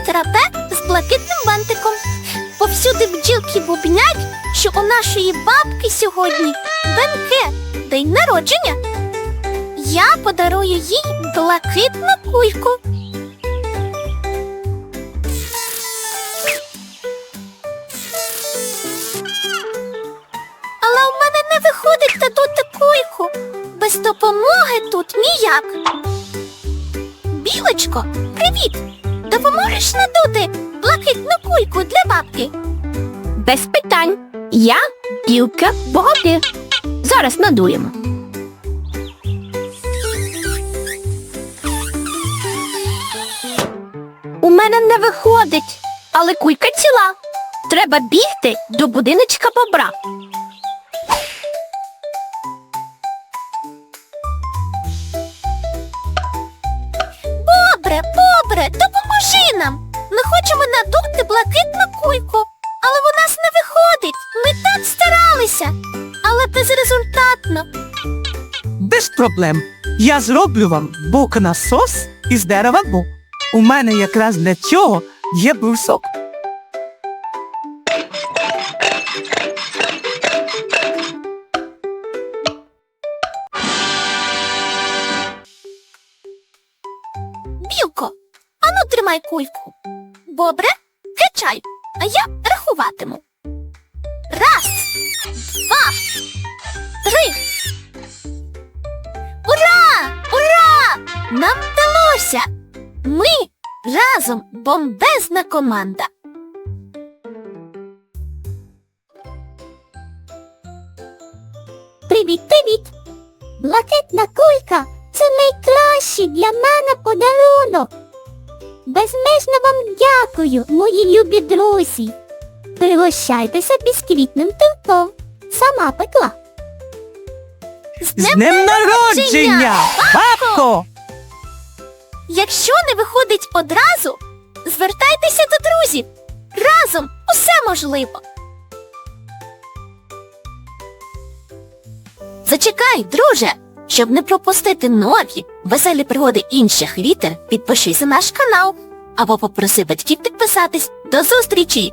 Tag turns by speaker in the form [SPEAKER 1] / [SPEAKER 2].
[SPEAKER 1] П з блакитним бантиком. Повсюди бджілки бубнять, що у нашої бабки сьогодні бенкет, день народження. Я подарую їй блакитну кульку. Але у мене не виходить надути кульку. Без допомоги тут ніяк. Білочко, привіт! Допоможеш надути блакитну кульку для бабки?
[SPEAKER 2] Без питань. Я білка богатир. Зараз надуємо. У мене не виходить, але кулька ціла. Треба бігти до будиночка бобра.
[SPEAKER 1] Добре, добре, допоможи нам. Ми хочемо надути блакитну кульку, але в нас не виходить. Ми так старалися, але безрезультатно.
[SPEAKER 3] Без проблем. Я зроблю вам бук-насос із дерева бук. У мене якраз для цього є брусок.
[SPEAKER 1] Білко, тримай кульку. Бобре, качай, а я рахуватиму. Раз, два, три. Ура! Ура! Нам вдалося! Ми разом бомбезна команда.
[SPEAKER 4] Привіт, привіт! Блакитна кулька це найкращий для мене подарунок. Безмежно вам дякую, мої любі друзі. Пригощайтеся бісквітним тортом. Сама пекла.
[SPEAKER 3] З днем народження! Бабко!
[SPEAKER 1] Якщо не виходить одразу, звертайтеся до друзів. Разом усе можливо. Зачекай, друже, щоб не пропустити нові веселі пригоди інших літер, підпишись на наш канал або попроси батьків підписатись. До зустрічі!